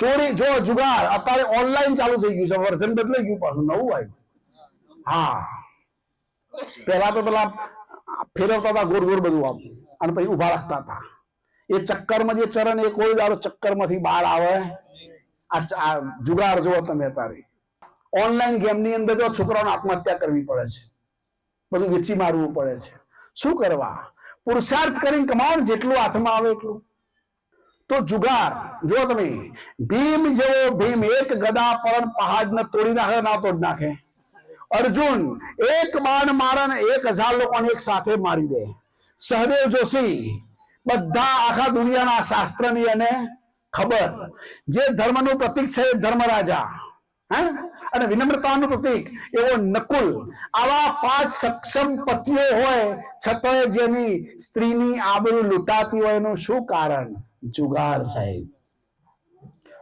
ચોરી, જો, જુગાર. અત્યારે ઓનલાઈન ચાલુ થઈ ગયું છે. વર્ઝન બદલાઈ ગયું પાછું, નવું આવ્યું. હા. પેલા તો પેલા ફેરવતા હતા, ગોળ ગોળ બધું આમ. અને પછી ઊભા રાખતા હતા. એ ચક્કરમાં જે ચરણ, એ કોઈ દારો ચક્કરમાંથી બહાર આવે. આ જુગાર જુઓ તમે અત્યારે. ઓનલાઈન ગેમની અંદર જો છોકરાઓને આત્મહત્યા કરવી પડે છે. બધું વેચી મારવું પડે છે. શું કરવા? પુરુષાર્થ કરીને કમાવો જેટલું હાથમાં આવે એટલું. તો જુગાર જો તમે. ભીમ જેવો ભીમ, એક ગદા પરણ પહાડને તોડી નાખે, ના તોડ નાખે. અર્જુન, એક બાણ મારણ એક હજાર લોકોને એક સાથે મારી દે. સહદેવ જોશી, બધા આખા દુનિયાના શાસ્ત્રની અને ખબર. જે ધર્મનું પ્રતીક છે ધર્મરાજા. હે? અને વિનમ્રતાનું પ્રતીક, એવો નકુલ. આવા પાંચ સક્ષમ પતિઓ હોય, છતાંય જેની સ્ત્રીની આબરૂ લૂંટાતી હોય એનું શું કારણ? જુગાર સાહેબ.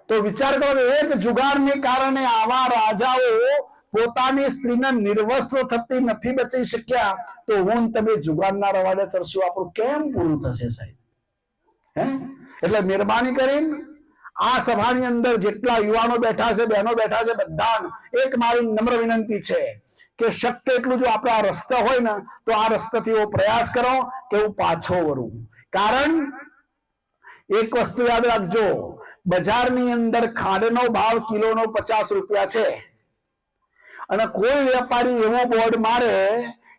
તો વિચાર કરો એક જુગારને કારણે આવા રાજાઓ પોતાની સ્ત્રીને નિર્વસ્ત્ર થતી નથી બચી શક્યા, તો હું તમે જુગારના રવાડે ચડશું આપણું કેમ પૂરું થશે સાહેબ? હે? એટલે મહેરબાની કરીને આ સભાની અંદર જેટલા યુવાનો બેઠા છે, બહેનો બેઠા છે બધા એક મારી નમ્ર વિનંતી છે કે શક્ય એટલું જો આપણે આ રસ્તા હોય ને, તો આ રસ્તાથી એવો પ્રયાસ કરો કે હું પાછો વરું કારણ એક વસ્તુ યાદ રાખજો. બજારની અંદર ખાંડનો ભાવ કિલોનો પચાસ રૂપિયા છે. અને કોઈ વેપારી એવો બોર્ડ મારે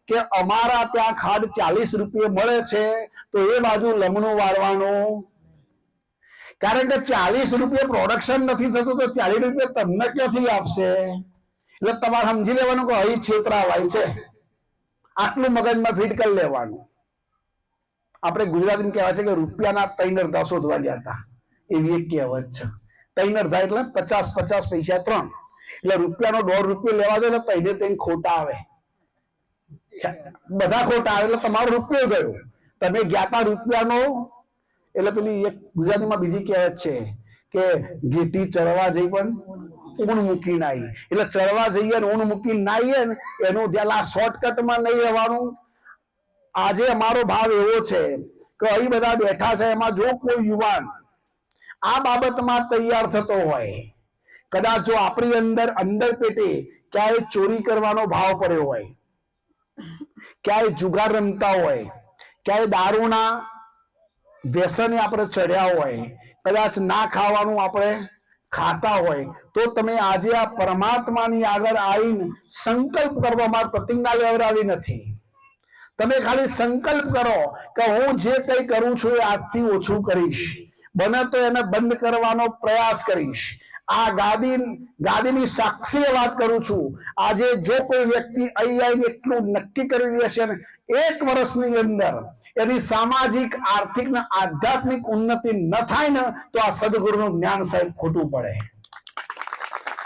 કે અમારા ત્યાં ખાંડ ચાલીસ રૂપિયા મળે છે, તો એ બાજુ લમણું વાળવાનું. કારણ કે ચાલીસ રૂપિયા પ્રોડક્શન નથી થતું, તો ચાલીસ રૂપિયા તમને ક્યાંથી આપશે? એટલે તમારે સમજી લેવાનું કે અહીં છેતરાવાય છે. આટલું મગજમાં ફિટ કરી લેવાનું. આપણે ગુજરાતીમાં કહેવાય છે કે રૂપિયાના ત્રણ અડધા શોધવા ગયા હતા. એવી એક કહેવત છે. ત્રણ અડધા એટલે પચાસ પચાસ પૈસા ત્રણ. એટલે રૂપિયાનો દોઢ રૂપિયો લેવા જાય એટલે તઈને તઈને ખોટા આવે. બધા ખોટા આવે એટલે તમારો રૂપિયો ગયો. તમે ગયા રૂપિયાનો, એટલે પેલી એક ગુજરાતીમાં બીજી કહેવત છે કે ઘેટી ચડવા જઈ પણ ઊણ મૂકી નાઈ. એટલે ચડવા જઈએ ને ઊન મૂકી નાઈએ ને એનું ધ્યાન આ શોર્ટકટમાં નહીં રહેવાનું. આજે અમારો ભાવ એવો છે કે અહીં બધા બેઠા છે, એમાં જો કોઈ યુવાન આ બાબતમાં તૈયાર થતો હોય, કદાચ જો આપણી અંદર અંદર પેટે ક્યાંય ચોરી કરવાનો ભાવ પડ્યો હોય, ક્યાંય જુગાર રમતા હોય, ક્યાંય દારૂના વ્યસને આપણે ચડ્યા હોય, કદાચ ના ખાવાનું આપણે ખાતા હોય, તો તમે આજે આ પરમાત્માની આગળ આવીને સંકલ્પ કરવામાં પ્રતિજ્ઞા લેવડાવી નથી. તમે ખાલી સંકલ્પ કરો કે હું જે કંઈ કરું છું એ આજથી ઓછું કરીશ. બને તો એને બંધ કરવાનો પ્રયાસ કરીશ. આ ગાદી, ગાદીની સાક્ષીએ વાત કરું છું. આજે જો કોઈ વ્યક્તિ અહીં એટલું નક્કી કરી દેશે ને, એક વર્ષની અંદર એની સામાજિક, આર્થિક ને આધ્યાત્મિક ઉન્નતિ ન થાય ને, તો આ સદગુરુનું જ્ઞાન સાહેબ ખોટું પડે.